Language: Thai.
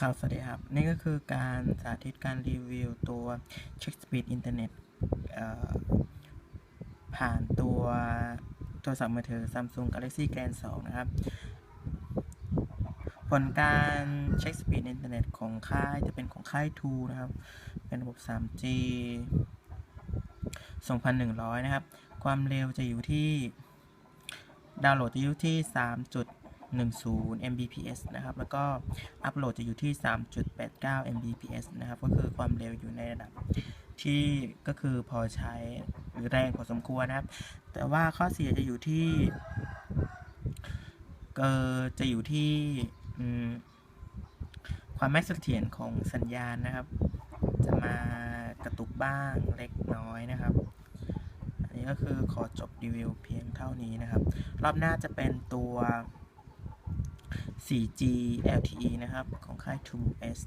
ครับสวัสดีครับ นี่ก็คือการสาธิตการรีวิวตัว Check Speed Internet เอ่อผ่านตัวโทรศัพท์มือถือ Samsung Galaxy Grand 2 นะครับ ผลการเช็ค Speed Internet ของค่ายจะเป็นของค่าย True นะครับ เป็นระบบ 3G 2100 นะครับ ความเร็วจะอยู่ที่ดาวน์โหลดจะอยู่ที่ 3. 3.10 Mbps นะครับ แล้วก็อัปโหลดจะอยู่ที่ 3.89 Mbps นะครับ ก็คือความเร็วอยู่ในระดับที่ก็คือพอใช้หรือแรงพอสมควรนะครับ แต่ว่าข้อเสียจะอยู่ที่เออจะอยู่ที่ความไม่เสถียรของสัญญาณนะครับ จะมากระตุกบ้างเล็กน้อยนะครับ อันนี้ก็คือขอจบรีวิวเพียงเท่านี้นะครับ รอบหน้าจะเป็นตัว 4G LTE นะครับ ของค่าย 2S